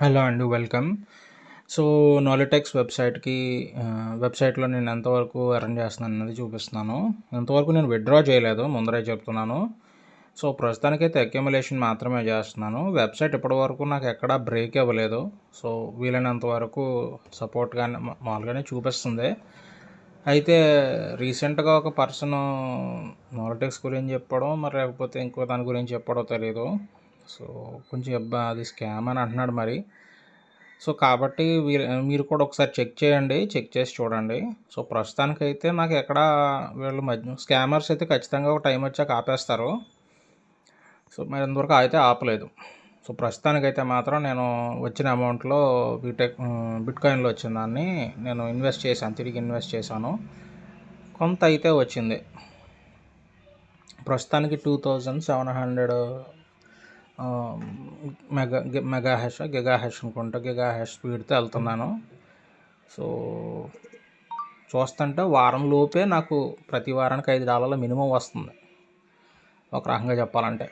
Hello అండి welcome. So నాలిటెక్స్ వెబ్సైట్కి వెబ్సైట్లో నేను ఎంతవరకు అరేంజ్ చేస్తున్నాను అనేది చూపిస్తున్నాను. ఎంతవరకు నేను విత్డ్రా చేయలేదు ముందరే చెప్తున్నాను. సో ప్రస్తుతానికైతే అక్యుములేషన్ మాత్రమే చేస్తున్నాను. వెబ్సైట్ ఇప్పటివరకు నాకు ఎక్కడా బ్రేక్ ఇవ్వలేదు. సో వీలైనంత వరకు సపోర్ట్గానే మామూలుగానే చూపిస్తుంది. అయితే రీసెంట్గా ఒక పర్సన్ నాలిటెక్స్ గురించి చెప్పడం మరి లేకపోతే ఇంకో దాని గురించి చెప్పడో తెలియదు సో కొంచెం అబ్బా అది స్కామ్ అని అంటున్నాడు మరి. సో కాబట్టి మీరు కూడా ఒకసారి చెక్ చేయండి చెక్ చేసి చూడండి. సో ప్రస్తుతానికైతే నాకు ఎక్కడ వీళ్ళు మధ్య స్కామర్స్ అయితే ఖచ్చితంగా ఒక టైం వచ్చాక ఆపేస్తారు. సో మరి ఇంతవరకు అయితే ఆపలేదు. సో ప్రస్తుతానికైతే మాత్రం నేను వచ్చిన అమౌంట్లో బీటెక్ బిట్కాయిన్లో వచ్చిన దాన్ని నేను ఇన్వెస్ట్ చేశాను తిరిగి ఇన్వెస్ట్ చేశాను. కొంత అయితే వచ్చింది. ప్రస్తుతానికి two thousand seven hundred mega mega hash giga hash అనుకుంటా. గిగా హ్యాష్ స్పీడ్తో వెళ్తున్నాను. సో చూస్తుంటే వారం లోపే నాకు ప్రతి వారానికి ఐదు డాలర్ల మినిమం వస్తుంది. ఒక రకంగా చెప్పాలంటే.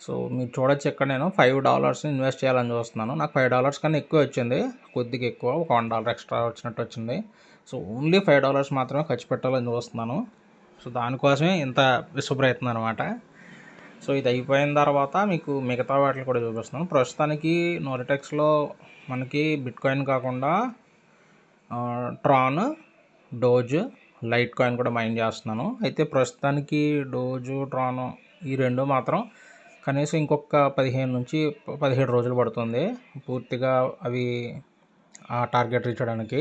సో మీరు చూడొచ్చు ఇక్కడ నేను ఫైవ్ డాలర్స్ ఇన్వెస్ట్ చేయాలని చూస్తున్నాను. నాకు ఫైవ్ డాలర్స్ కన్నా ఎక్కువ వచ్చింది. కొద్దిగా ఎక్కువ ఒక వన్ డాలర్ ఎక్స్ట్రా వచ్చినట్టు వచ్చింది. సో ఓన్లీ ఫైవ్ డాలర్స్ మాత్రమే ఖర్చు పెట్టాలని చూస్తున్నాను. సో దానికోసమే ఇంత విశ్వప్రయత్నం అనమాట సో ఇది అయిపోయిన తర్వాత మీకు మిగతా వాటిని కూడా చూపిస్తున్నాను. ప్రస్తుతానికి నోరిటెక్స్లో మనకి బిట్ కాయిన్ కాకుండా ట్రాన్ డోజ్ లైట్ కాయిన్ కూడా మైన్ చేస్తున్నాను. అయితే ప్రస్తుతానికి డోజు ట్రాన్ ఈ రెండు మాత్రం కనీసం ఇంకొక పదిహేను నుంచి పదిహేడు రోజులు పడుతుంది పూర్తిగా అవి ఆ టార్గెట్ రీచ్ అవ్వడానికి.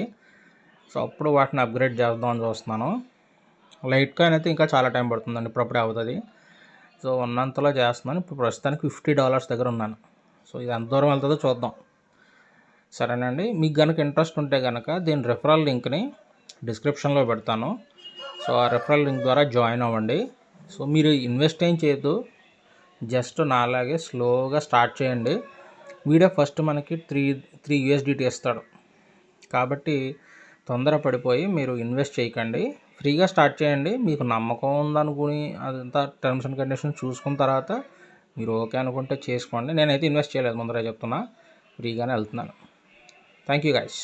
సో అప్పుడు వాటిని అప్గ్రేడ్ చేద్దామని చూస్తున్నాను. లైట్ కాయిన్ అయితే ఇంకా చాలా టైం పడుతుందండి ఇప్పుడప్పుడే అవుతుంది. సో ఉన్నంతలో చేస్తున్నాను. ఇప్పుడు ప్రస్తుతానికి ఫిఫ్టీ డాలర్స్ దగ్గర ఉన్నాను. సో ఇది ఎంత దూరం వెళ్తుందో చూద్దాం. సరేనండి. మీకు కనుక ఇంట్రెస్ట్ ఉంటే కనుక దీని రెఫరల్ లింక్ని డిస్క్రిప్షన్లో పెడతాను. సో ఆ రెఫరల్ లింక్ ద్వారా జాయిన్ అవ్వండి. సో మీరు ఇన్వెస్ట్ ఏం చేయొద్దు. జస్ట్ నాలాగే స్లోగా స్టార్ట్ చేయండి. వీడే ఫస్ట్ మనకి త్రీ త్రీ యూఎస్డిటీ ఇస్తాడు. కాబట్టి తొందర పడిపోయి మీరు ఇన్వెస్ట్ చేయకండి. ఫ్రీగా స్టార్ట్ చేయండి. మీకు నమ్మకం ఉందనుకుని అదంతా టర్మ్స్ అండ్ కండిషన్స్ చూసుకున్న తర్వాత మీరు ఓకే అనుకుంటే చేసుకోండి. నేనైతే ఇన్వెస్ట్ చేయలేదు ముందరే చెప్తున్నా. ఫ్రీగానే వెళ్తున్నాను. Thank you guys